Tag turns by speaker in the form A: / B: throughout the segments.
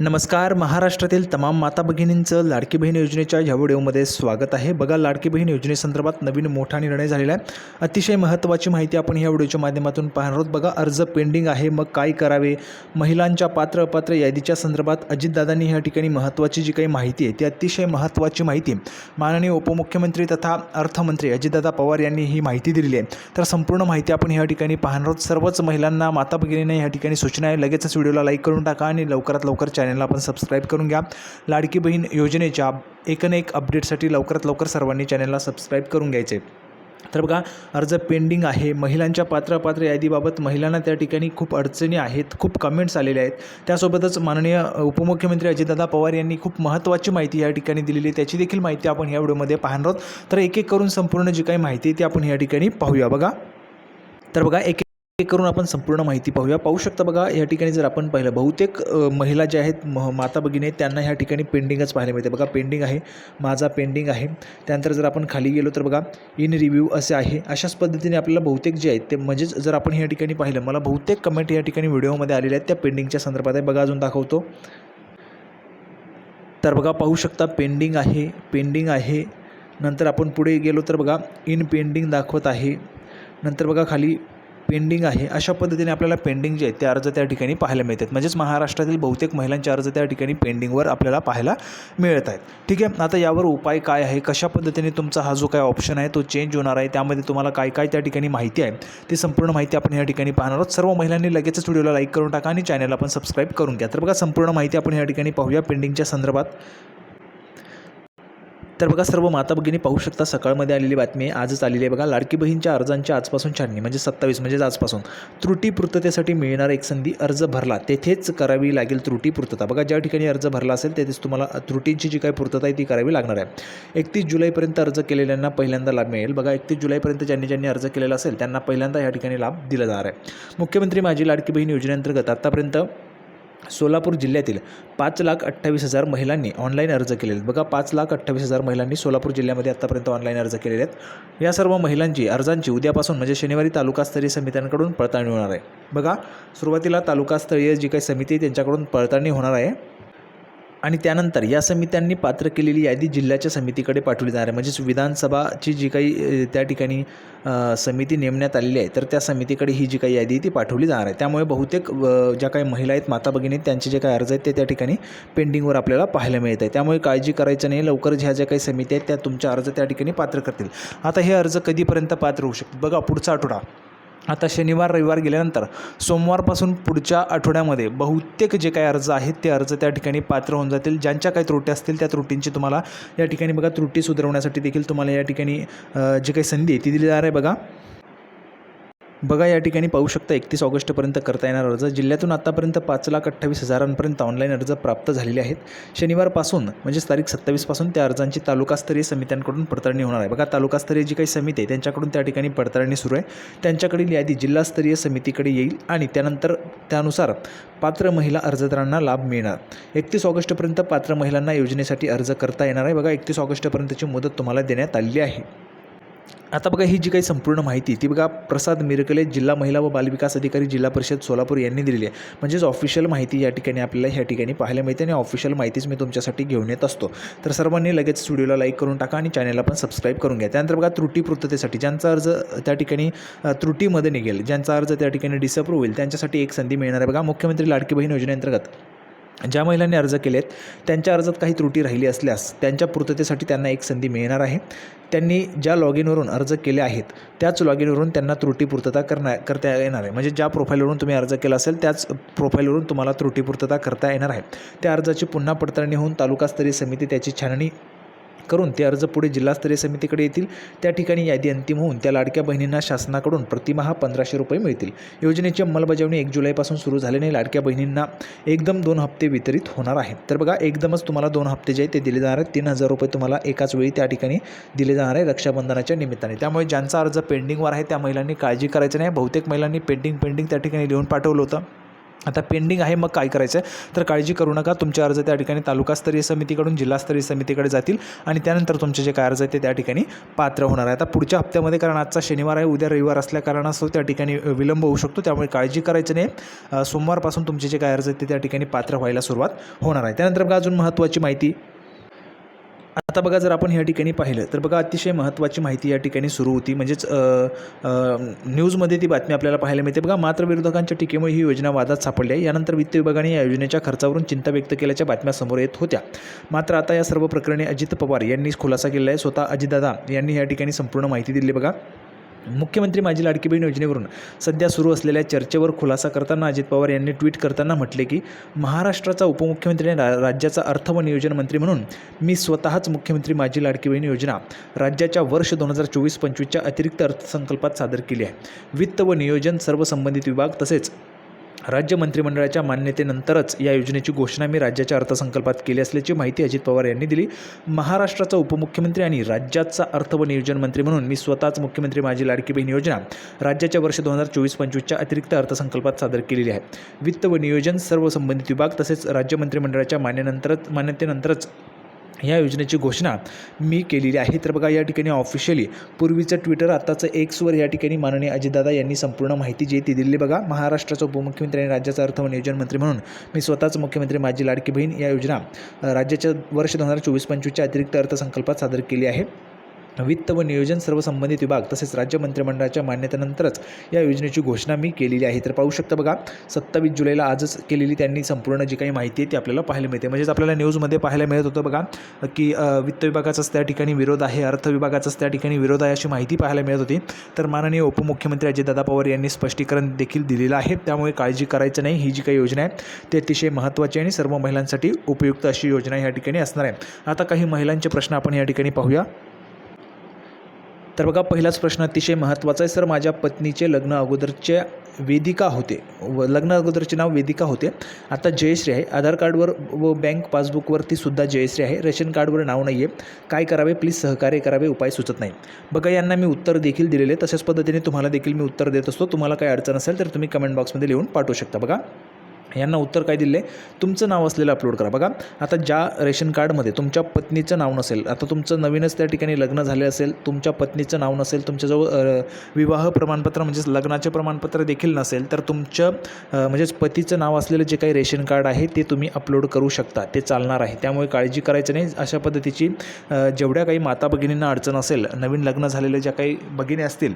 A: नमस्कार महाराष्ट्रातील तमाम माता भगिनींचं लाडकी बहीण योजनेच्या ह्या व्हिडिओमध्ये स्वागत आहे. बघा लाडकी बहीण योजनेसंदर्भात नवीन मोठा निर्णय झालेला आहे. अतिशय महत्त्वाची माहिती आपण ह्या व्हिडिओच्या माध्यमातून पाहणार आहोत. बघा अर्ज पेंडिंग आहे. मग काय करावे? महिलांच्या पात्र अपात्र यादीच्या संदर्भात अजितदादांनी ह्या ठिकाणी महत्त्वाची जी काही माहिती आहे ती अतिशय महत्त्वाची माहिती माननीय उपमुख्यमंत्री तथा अर्थमंत्री अजितदादा पवार यांनी ही माहिती दिलेली आहे. तर संपूर्ण माहिती आपण ह्या ठिकाणी पाहणार आहोत. सर्वच महिलांना माता भगिनींना ह्या ठिकाणी सूचना आहे. लगेचच व्हिडिओला लाईक करून टाका आणि लवकरात लवकर चॅनलला आपण सबस्क्राईब करून घ्या. लाडकी बहीण योजनेच्या एकनेक अपडेटसाठी लवकरात लवकर सर्वांनी चॅनलला सबस्क्राईब करून घ्यायचे. तर बघा अर्ज पेंडिंग आहे. महिलांच्या पात्रपात्र यादीबाबत महिलांना त्या ठिकाणी खूप अडचणी आहेत खूप कमेंट्स आलेल्या आहेत. त्यासोबतच माननीय उपमुख्यमंत्री अजितदादा पवार यांनी खूप महत्त्वाची माहिती या ठिकाणी दिलेली आहे. त्याची देखील माहिती आपण या व्हिडिओमध्ये पाहणार आहोत. तर एक एक करून संपूर्ण जी काही माहिती आहे ती आपण या ठिकाणी पाहूया बघा. तर बघा एक एक करून आपण संपूर्ण माहिती पाहूया. पाहू शकता बघा या ठिकाणी जर आपण पाहिलं बहुतेक महिला ज्या आहेत म माता भगिनी आहेत त्यांना ह्या ठिकाणी पेंडिंगच पाहायला मिळते. बघा पेंडिंग आहे. माझा पेंडिंग आहे. त्यानंतर जर आपण खाली गेलो तर बघा इन रिव्ह्यू असे आहे. अशाच पद्धतीने आपल्याला बहुतेक जे आहेत ते म्हणजेच जर आपण ह्या ठिकाणी पाहिलं मला बहुतेक कमेंट या ठिकाणी व्हिडिओमध्ये आलेल्या आहेत त्या पेंडिंगच्या संदर्भात आहे. बघा अजून दाखवतो. तर बघा पाहू शकता पेंडिंग आहे पेंडिंग आहे. नंतर आपण पुढे गेलो तर बघा इन पेंडिंग दाखवत आहे. नंतर बघा खाली पेंडिंग आहे अशा पद्धतीने आपल्याला पेंडिंग जे आहेत ते अर्ज त्या ठिकाणी पाहायला मिळतात. म्हणजेच महाराष्ट्रातील बहुतेक महिलांचे अर्ज त्या ठिकाणी पेंडिंगवर आपल्याला पाहायला मिळत आहेत. ठीक आहे? आता यावर उपाय काय आहे? कशा पद्धतीने तुमचा हा जो काय ऑप्शन आहे तो चेंज होणार आहे? त्यामध्ये तुम्हाला काय काय त्या ठिकाणी माहिती आहे? ती संपूर्ण माहिती आपण या ठिकाणी पाहणार आहोत. सर्व महिलांनी लगेचच व्हिडिओला लाईक करून टाका आणि चॅनलला पण सबस्क्राईब करून घ्या. तर बघा संपूर्ण माहिती आपण या ठिकाणी पाहूया पेंडिंगच्या संदर्भात. तर बघा सर्व माता भगिनी पाहू शकता सकाळमध्ये आलेली बातमी आहे आजच आलेली आहे. बघा लाडकी बहीणच्या अर्जांची आजपासून छाननी म्हणजे सत्तावीस म्हणजेच आजपासून. त्रुटी पूर्ततेसाठी मिळणार एक संधी अर्ज भरला तेथेच करावी लागेल त्रुटी पूर्तता बघा ज्या ठिकाणी अर्ज भरला असेल तेथेच तुम्हाला त्रुटींची जी काही पूर्तता आहे ती करावी लागणार आहे. एकतीस जुलैपर्यंत अर्ज केलेल्यांना पहिल्यांदा लाभ मिळेल. बघा एकतीस जुलैपर्यंत ज्यांनी ज्यांनी अर्ज केलेला असेल त्यांना पहिल्यांदा या ठिकाणी लाभ दिला जाणार आहे. मुख्यमंत्री माझी लाडकी बहीण योजनेअंतर्गत आत्तापर्यंत सोलापूर जिल्ह्यातील पाच लाख अठ्ठावीस हजार महिलांनी ऑनलाईन अर्ज केलेले आहेत. बघा पाच लाख अठ्ठावीस हजार महिलांनी सोलापूर जिल्ह्यामध्ये आत्तापर्यंत ऑनलाईन अर्ज केलेले आहेत. या सर्व महिलांची अर्जांची उद्यापासून म्हणजे शनिवारी तालुकास्तरीय समित्यांकडून पडताळणी होणार आहे. बघा सुरुवातीला तालुकास्तरीय जी काही समिती आहे त्यांच्याकडून पडताळणी होणार आहे. आणि त्यानंतर या समित्यांनी पात्र केलेली यादी जिल्ह्याच्या समितीकडे पाठवली जाणार आहे. म्हणजेच विधानसभाची जी काही त्या ठिकाणी समिती नेमण्यात आलेली आहे तर त्या समितीकडे ही जी काही यादी आहे ती पाठवली जाणार आहे. त्यामुळे बहुतेक ज्या काही महिला आहेत माता भगिनी आहेत त्यांचे जे काही अर्ज आहेत ते त्या ठिकाणी पेंडिंगवर आपल्याला पाहायला मिळत आहे त्यामुळे काळजी करायचं नाही. लवकरच ह्या ज्या काही समिती आहेत त्या तुमच्या अर्ज त्या ठिकाणी पात्र करतील. आता हे अर्ज कधीपर्यंत पात्र होऊ शकतात? बघा पुढचा आठवडा. आता शनिवार रविवार गेल्यानंतर सोमवारपासून पुढच्या आठवड्यामध्ये बहुतेक जे काही अर्ज आहेत ते अर्ज त्या ठिकाणी पात्र होऊन जातील. ज्यांच्या काही त्रुटी असतील त्या त्रुटींची तुम्हाला या ठिकाणी बघा त्रुटी सुधारवण्यासाठी देखील तुम्हाला या ठिकाणी जी काही संधी आहे ती दिली जाणार आहे बघा. बघा या ठिकाणी पाहू शकता एकतीस ऑगस्टपर्यंत करता येणार अर्ज. जिल्ह्यातून आत्तापर्यंत पाच लाख अठ्ठावीस हजारांपर्यंत ऑनलाईन अर्ज प्राप्त झालेले आहेत. शनिवारपासून म्हणजेच तारीख सत्तावीसपासून त्या अर्जांची तालुकास्तरीय समित्यांकडून पडताळणी होणार आहे. बघा तालुकास्तरीय जी काही समिती आहे त्यांच्याकडून त्या ठिकाणी पडताळणी सुरू आहे. त्यांच्याकडील यादी जिल्हास्तरीय समितीकडे येईल आणि त्यानंतर त्यानुसार पात्र महिला अर्जदारांना लाभ मिळणार. एकतीस ऑगस्टपर्यंत पात्र महिलांना योजनेसाठी अर्ज करता येणार आहे. बघा एकतीस ऑगस्टपर्यंतची मुदत तुम्हाला देण्यात आलेली आहे. आता बघा ही जी काही संपूर्ण माहिती ती बघा प्रसाद मिरकले जिल्हा महिला व बालविकास अधिकारी जिल्हा परिषद सोलापूर यांनी दिलेली आहे. म्हणजेच ऑफिशियल माहिती या ठिकाणी आपल्याला ह्या ठिकाणी पाहायला मिळते आणि ऑफिशियल माहितीच मी तुमच्यासाठी घेऊन येत असतो. तर सर्वांनी लगेच व्हिडिओला लाईक करून टाका आणि चॅनलला पण सबस्क्राईब करून घ्या. त्यानंतर बघा त्रुटी पूर्ततेसाठी ज्यांचा अर्ज त्या ठिकाणी त्रुटीमध्ये निघेल ज्यांचा अर्ज त्या ठिकाणी डिसअप्रूव्ह होईल त्यांच्यासाठी एक संधी मिळणार आहे. बघा मुख्यमंत्री लाडकी बहीण योजनेअंतर्गत ज्या महिलांनी अर्ज केलेत त्यांच्या अर्जात काही त्रुटी राहिली असल्यास त्यांच्या पूर्ततेसाठी त्यांना एक संधी मिळणार आहे. त्यांनी ज्या लॉग इनवरून अर्ज केले आहेत त्याच लॉग इनवरून त्यांना त्रुटी पूर्तता करण्या करता येणार आहे. म्हणजे ज्या प्रोफाईलवरून तुम्ही अर्ज केला असेल त्याच प्रोफाईलवरून तुम्हाला त्रुटी पूर्तता करता येणार आहे. त्या अर्जाची पुन्हा पडताळणी होऊन तालुकास्तरीय समिती त्याची छाननी करून ते अर्ज पुढे जिल्हास्तरीय समितीकडे येतील. त्या ठिकाणी यादी अंतिम होऊन त्या लाडक्या बहिणींना शासनाकडून प्रतिमाहा पंधराशे रुपये मिळतील. योजनेची अंमलबजावणी एक जुलैपासून सुरू झाल्याने लाडक्या बहिणींना एकदम दोन हप्ते वितरित होणार आहेत. तर बघा एकदमच तुम्हाला दोन हप्ते जे आहे ते दिले जाणार आहेत. तीन हजार रुपये तुम्हाला एकाच वेळी त्या ठिकाणी दिले जाणार आहे रक्षाबंधनाच्या निमित्ताने. त्यामुळे ज्यांचा अर्ज पेंडिंगवर आहे त्या महिलांनी काळजी करायची नाही. बहुतेक महिलांनी पेंडिंग पेंडिंग त्या ठिकाणी लिहून पाठवलं होतं. आता पेंडिंग आहे मग काय करायचं आहे तर काळजी करू नका. तुमचे अर्ज त्या ठिकाणी तालुकास्तरीय समितीकडून जिल्हास्तरीय समितीकडे जातील आणि त्यानंतर तुमचे जे काय अर्ज आहेत ते त्या ठिकाणी पात्र होणार आहे आता पुढच्या हप्त्यामध्ये कारण आजचा शनिवार आहे उद्या रविवार असल्या कारणास्तव त्या ठिकाणी विलंब होऊ शकतो. त्यामुळे काळजी करायचं नाही. सोमवारपासून तुमचे जे काय अर्ज आहेत ते त्या ठिकाणी पात्र व्हायला सुरुवात होणार आहे. त्यानंतर बघा अजून महत्त्वाची माहिती. आता बघा जर आपण या ठिकाणी पाहिलं तर बघा अतिशय महत्त्वाची माहिती या ठिकाणी सुरू होती. म्हणजेच न्यूजमध्ये ती बातमी आपल्याला पाहायला मिळते. बघा मात्र विरोधकांच्या टीकेमुळे ही योजना वादात सापडली आहे. यानंतर वित्त विभागाने या योजनेच्या खर्चावरून चिंता व्यक्त केल्याच्या बातम्या समोर येत होत्या. मात्र आता या सर्व प्रकरणी अजित पवार यांनी खुलासा केला आहे. स्वतः अजितदादा यांनी या ठिकाणी संपूर्ण माहिती दिली बघा मुख्यमंत्री माझी लाडकी बहीण योजनेवरून सध्या सुरू असलेल्या चर्चेवर खुलासा करताना अजित पवार यांनी ट्विट करताना म्हटले की महाराष्ट्राचा उपमुख्यमंत्री आणि रा राज्याचा अर्थ व नियोजन मंत्री म्हणून मी स्वतःच मुख्यमंत्री माझी लाडकी बहीण योजना राज्याच्या वर्ष दोन हजार चोवीस पंचवीसच्या अतिरिक्त अर्थसंकल्पात सादर केली आहे. वित्त व नियोजन सर्व संबंधित विभाग तसेच राज्य मंत्रिमंडळाच्या मान्यतेनंतरच या योजनेची घोषणा मी राज्याच्या अर्थसंकल्पात केली असल्याची माहिती अजित पवार यांनी दिली. महाराष्ट्राचा उपमुख्यमंत्री आणि राज्याचा अर्थ व नियोजन मंत्री म्हणून मी स्वतःच मुख्यमंत्री माझी लाडकी बहीण योजना राज्याच्या वर्ष दोन हजार चोवीस पंचवीसच्या अतिरिक्त अर्थसंकल्पात सादर केलेली आहे. वित्त व नियोजन सर्व संबंधित विभाग तसेच राज्य मंत्रिमंडळाच्या मान्यनंतरच मान्यतेनंतरच या योजनेची घोषणा मी केलेली आहे. तर बघा या ठिकाणी ऑफिशियली पूर्वीचं ट्विटर आत्ताचं एक्सवर या ठिकाणी माननीय अजितदादा यांनी संपूर्ण माहिती जी ती दिली बघा महाराष्ट्राचा उपमुख्यमंत्री आणि राज्याचा अर्थ व नियोजन मंत्री म्हणून मी स्वतःच मुख्यमंत्री माझी लाडकी बहीण या योजना राज्याच्या वर्ष दोन हजार चोवीस पंचवीसच्या अतिरिक्त अर्थसंकल्पात सादर केली आहे. वित्त व नियोजन सर्व संबंधित विभाग तसेच राज्य मंत्रिमंडळाच्या मान्यतेनंतरच या योजनेची घोषणा मी केलेली आहे. तर पाहू शकता बघा सत्तावीस जुलैला आजच केलेली त्यांनी संपूर्ण जी काही माहिती आहे ती आपल्याला पाहायला मिळते. म्हणजेच आपल्याला न्यूजमध्ये पाहायला मिळत होतं बघा की वित्त विभागाचाच त्या ठिकाणी विरोध आहे अर्थ विभागाचाच त्या ठिकाणी विरोध आहे अशी माहिती पाहायला मिळत होती. तर माननीय उपमुख्यमंत्री अजितदादा पवार यांनी स्पष्टीकरण देखील दिलेलं आहे. त्यामुळे काळजी करायचं नाही. ही जी काही योजना आहे ती अतिशय महत्त्वाची आणि सर्व महिलांसाठी उपयुक्त अशी योजना या ठिकाणी असणार आहे. आता काही महिलांचे प्रश्न आपण या ठिकाणी पाहूया. तर बघा पहिलाच प्रश्न अतिशय महत्त्वाचा आहे. सर माझ्या पत्नीचे लग्न अगोदरचे वेदिका होते. व लग्न अगोदरचे नाव वेदिका होते. आता जयश्री आहे. आधार कार्डवर व बँक पासबुकवरती सुद्धा जयश्री आहे. रेशन कार्डवर नाव नाही आहे काय करावे? प्लीज सहकार्य करावे. उपाय सुचत नाही. बघा यांना मी उत्तर देखील दिलेले तशाच पद्धतीने तुम्हाला देखील मी उत्तर देत असतो. तुम्हाला काय अडचण असेल तर तुम्ही कमेंट बॉक्समध्ये लिहून पाठवू शकता. बघा. यांना उत्तर काय दिले तुमचं नाव असलेलं अपलोड करा. बघा आता ज्या रेशन कार्डमध्ये तुमच्या पत्नीचं नाव नसेल आता तुमचं नवीनच त्या ठिकाणी लग्न झाले असेल तुमच्या पत्नीचं नाव नसेल तुमच्याजवळ विवाह प्रमाणपत्र म्हणजेच लग्नाचे प्रमाणपत्र देखील नसेल तर तुमचं म्हणजेच पतीचं नाव असलेलं जे काही रेशन कार्ड आहे ते तुम्ही अपलोड करू शकता. ते चालणार आहे. त्यामुळे काळजी करायचं नाही. अशा पद्धतीची जेवढ्या काही माता भगिनींना अडचण असेल नवीन लग्न झालेल्या ज्या काही भगिनी असतील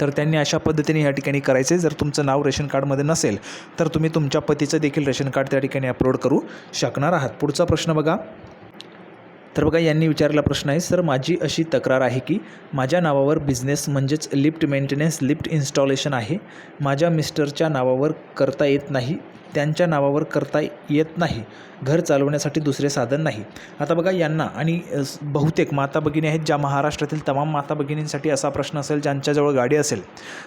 A: तर त्यांनी अशा पद्धतीने या ठिकाणी करायचे. जर तुमचं नाव रेशन कार्डमध्ये नसेल तर तुम्ही तुमच्या पतीचं देखील रेशन कार्ड त्या ठिकाणी अपलोड करू शकणार आहात. पुढचा प्रश्न बघा. तर बघा यांनी विचारलेला प्रश्न आहे सर माझी अशी तक्रार आहे की माझ्या नावावर बिझनेस म्हणजेच लिफ्ट मेंटेनन्स लिफ्ट इन्स्टॉलेशन आहे. माझ्या मिस्टरच्या नावावर करता येत नाही. त्यांच्या नावावर करता येत नाही. घर चालवण्यासाठी दुसरे साधन नाही. आता बघा यांना आणि बहुतेक माता भगिनी आहेत ज्या महाराष्ट्रातील तमाम माता भगिनींसाठी असा प्रश्न असेल ज्यांच्याजवळ गाडी असेल.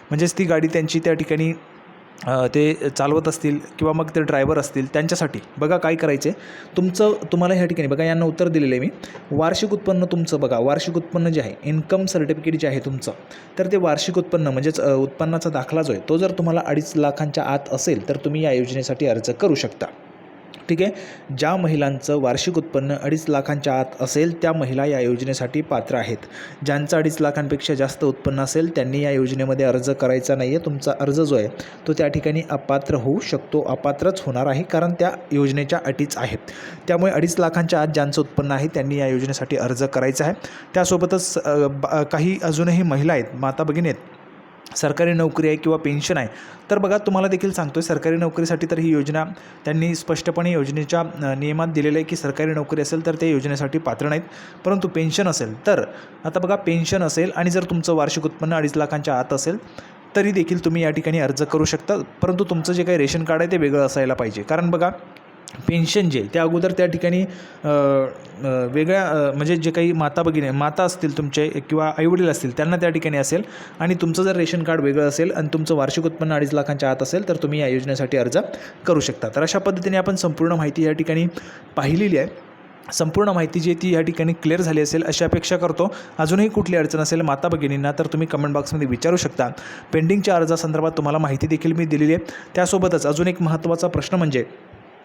A: म्हणजेच ती गाडी त्यांची त्या ठिकाणी ते चालवत असतील किंवा मग ते ड्रायव्हर असतील त्यांच्यासाठी. बघा काय करायचे. तुमचं तुम्हाला ह्या ठिकाणी बघा यांना उत्तर दिलेलं आहे मी. वार्षिक उत्पन्न तुमचं बघा. वार्षिक उत्पन्न जे आहे इन्कम सर्टिफिकेट जे आहे तुमचं तर ते वार्षिक उत्पन्न म्हणजेच उत्पन्नाचा दाखला जो आहे तो जर तुम्हाला अडीच लाखांच्या आत असेल तर तुम्ही या योजनेसाठी अर्ज करू शकता. ठीक आहे? ज्या महिलांचं वार्षिक उत्पन्न अडीच लाखांच्या आत असेल त्या महिला या योजनेसाठी पात्र आहेत. ज्यांचं अडीच लाखांपेक्षा जास्त उत्पन्न असेल त्यांनी या योजनेमध्ये अर्ज करायचा नाही आहे तुमचा अर्ज जो आहे तो त्या ठिकाणी अपात्र होऊ शकतो. अपात्रच होणार आहे कारण त्या योजनेच्या अटीच आहेत. त्यामुळे अडीच लाखांच्या आत ज्यांचं उत्पन्न आहे त्यांनी या योजनेसाठी अर्ज करायचा आहे. त्यासोबतच ब- काही अजूनही महिला आहेत माता भगिनी आहेत सरकारी नोकरी आहे किंवा पेन्शन आहे तर बघा तुम्हाला देखील सांगतो आहे सरकारी नोकरीसाठी तर ही योजना त्यांनी स्पष्टपणे योजनेच्या नियमात दिलेलं आहे की सरकारी नोकरी असेल तर ते योजनेसाठी पात्र नाहीत परंतु पेन्शन असेल तर आता बघा पेन्शन असेल आणि जर तुमचं वार्षिक उत्पन्न अडीच लाखांच्या आत असेल तरी देखील तुम्ही या ठिकाणी अर्ज करू शकता परंतु तुमचं जे काही रेशन कार्ड आहे ते वेगळं असायला पाहिजे. कारण बघा पेन्शन जे त्या अगोदर त्या ठिकाणी वेगळ्या म्हणजे जे काही माता भगिनी माता असतील तुमचे किंवा आईवडील असतील त्यांना त्या ठिकाणी असेल. आणि तुमचं जर रेशन कार्ड वेगळं असेल आणि तुमचं वार्षिक उत्पन्न अडीच लाखांच्या आत असेल तर तुम्ही या योजनेसाठी अर्ज करू शकता. तर अशा पद्धतीने आपण संपूर्ण माहिती या ठिकाणी पाहिलेली आहे. संपूर्ण माहिती जी ती या ठिकाणी क्लिअर झाली असेल अशी अपेक्षा करतो. अजूनही कुठली अडचण असेल माता भगिनींना तर तुम्ही कमेंट बॉक्समध्ये विचारू शकता. पेंडिंगच्या अर्जासंदर्भात तुम्हाला माहिती देखील मी दिलेली आहे. त्यासोबतच अजून एक महत्त्वाचा प्रश्न म्हणजे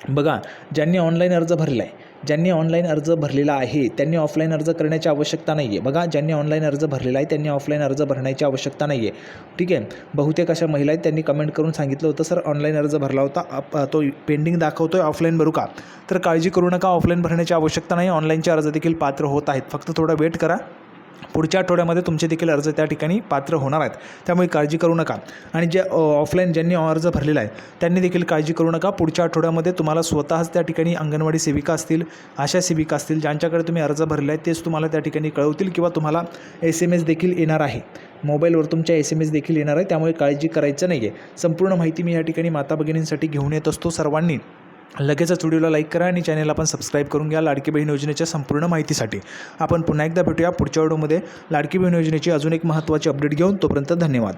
A: बघा ज्यांनी ऑनलाईन अर्ज भरला आहे ज्यांनी ऑनलाईन अर्ज भरलेला आहे त्यांनी ऑफलाईन अर्ज करण्याची आवश्यकता नाही आहे बघा ज्यांनी ऑनलाईन अर्ज भरलेला आहे त्यांनी ऑफलाईन अर्ज भरण्याची आवश्यकता नाही आहे ठीक आहे? बहुतेक अशा महिला आहेत त्यांनी कमेंट करून सांगितलं होतं सर ऑनलाईन अर्ज भरला होता तो पेंडिंग दाखवतो आहे ऑफलाईन भरू का? तर काळजी करू नका ऑफलाईन भरण्याची आवश्यकता नाही ऑनलाईनचे अर्ज देखील पात्र होत आहेत. फक्त थोडा वेट करा. पुढच्या आठवड्यामध्ये तुमचे देखील अर्ज त्या ठिकाणी पात्र होणार आहेत. त्यामुळे काळजी करू नका. आणि जे ऑफलाईन ज्यांनी अर्ज भरलेला आहे त्यांनी देखील काळजी करू नका. पुढच्या आठवड्यामध्ये तुम्हाला स्वतःच त्या ठिकाणी अंगणवाडी सेविका असतील आशा सेविका असतील ज्यांच्याकडे तुम्ही अर्ज भरले आहेत तेच तुम्हाला त्या ठिकाणी कळवतील किंवा तुम्हाला एस एम एस देखील येणार आहे. मोबाईलवर तुमच्या एस एम एस देखील येणार आहे. त्यामुळे काळजी करायचं नाही आहे संपूर्ण माहिती मी या ठिकाणी माता भगिनींसाठी घेऊन येत असतो सर्वांनी. लगेचच व्हिडिओला लाईक करा आणि चॅनलला पण सबस्क्राईब करून घ्या लाडकी बहीण योजनेच्या संपूर्ण माहितीसाठी. आपण पुन्हा एकदा भेटूया पुढच्या व्हिडिओमध्ये. लाडकी बहीण योजनेची अजून एक महत्त्वाची अपडेट घेऊन तोपर्यंत धन्यवाद.